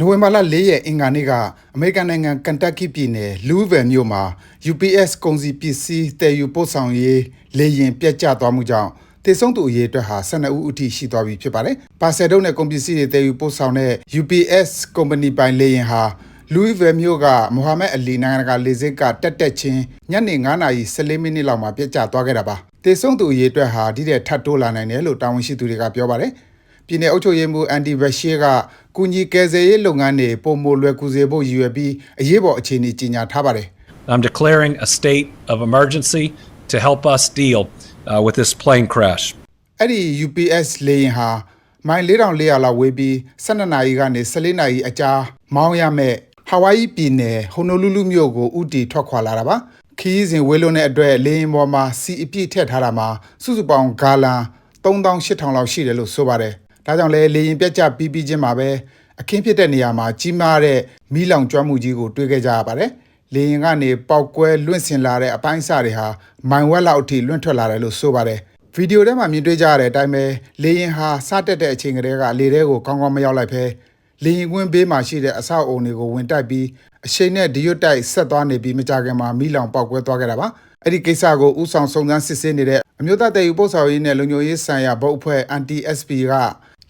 နိုဝင်ဘာလ၄ရက်အင်္ဂါနေ့ကအမေရိကန်နိုင်ငံကန်တက်ကီပြည်နယ်လူးဗယ်မြို့မှာ UPS ကုန်စည်ပစ္စည်းတည်ယူပို့ဆောင်ရေးလေယာဉ်ပြတ်ကျသွားမှုကြောင့်တေဆုံးသူအရေးအတွက်ဟာ12ဦးအထိရှိသွားပြီဖြစ်ပါတယ်။ပါဆယ်တုံးနဲ့ကုန်ပစ္စည်းတွေတည်ယူပို့ဆောင်တဲ့ UPS ကုမ္ပဏီပိုင်လေယာဉ်ဟာလူးဗယ်မြို့ကမိုဟာမက်အလီနိုင်ငံတကာလေဆိပ်ကတက်တက်ချင်းညနေ9:14မိနစ်လောက်မှာပြတ်ကျသွားခဲ့တာပါ။တေဆုံးသူအရေးအတွက်ဟာဒီတဲ့ထပ်တိုးလာနိုင်တယ်လို့တာဝန်ရှိသူတွေကပြောပါတယ်။ ပြည်내အုပ်ချုပ်ရေးမှူးအန်ဒီဘရှေးကကုညီကယ်ဆယ်ရေးလုပ်ငန်းတွေပုံမလွယ်ကူစေဖို့ရည်ရွယ်ပြီးအရေးပေါ်အခြေအနေကြီးညာထားပါတယ် I'm declaring a state of emergency to help us deal uh, with this plane crash. ။အဲ့ဒီ UPS လေယာဉ်ဟာမိုင်4400လောက်ဝေးပြီး12နာရီကနေ14နာရီအကြာမောင်းရမဲ့ဟာဝိုင်ယီပြည်နယ်ဟိုနိုလူလူမြို့ကိုဥတီထွက်ခွာလာတာပါ။ခီးစဉ်ဝေးလွန်းတဲ့အတွက်လေယာဉ်ပေါ်မှာစီအပြည့်ထည့်ထားတာမှာစုစုပေါင်းဂါလန်3800လောက်ရှိတယ်လို့ဆိုပါတယ်။ ဒါကြောင့်လဲလေရင်ပြက်ကျပြီးပြီးချင်းမှာပဲအခင်းဖြစ်တဲ့နေရာမှာကြီးမားတဲ့မီးလောင်ကျွမ်းမှုကြီးကိုတွေ့ခဲ့ကြရပါတယ်။လေရင်ကနေပောက်ကွဲလွင့်စင်လာတဲ့အပိုင်းအစတွေဟာမိုင်ဝက်လောက်အထိလွင့်ထွက်လာတယ်လို့ဆိုပါတယ်။ဗီဒီယိုထဲမှာမြင်တွေ့ကြရတဲ့အတိုင်းပဲလေရင်ဟာစတက်တဲ့အချိန်ကတည်းကလေထဲကိုကောင်းကောင်းမရောက်လိုက်ပဲလေရင်ကွင်းဘေးမှာရှိတဲ့အဆောက်အုံတွေကိုဝင်တိုက်ပြီးအချိန်နဲ့ဒီရွတ်တိုက်ဆက်သွားနေပြီးမကြခင်မှာမီးလောင်ပောက်ကွဲသွားခဲ့တာပါ။အဲ့ဒီကိစ္စကိုဥဆောင်စုံစမ်းစစ်ဆေးနေတဲ့အမျိုးသားတည်ယူပို့ဆောင်ရေးနဲ့လူညိုရေးဆိုင်ရာဘုတ်အဖွဲ့ anti-SP က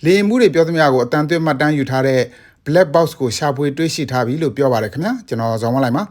လေရင်မှုတွေပြောသမျှကိုအတန်သွင်းမှတ်တမ်းယူထားတဲ့ black box ကိုရှာဖွေတွေ့ရှိထားပြီလို့ပြောပါတယ်ခင်ဗျာကျွန်တော်ဇော်မလိုက်ပါ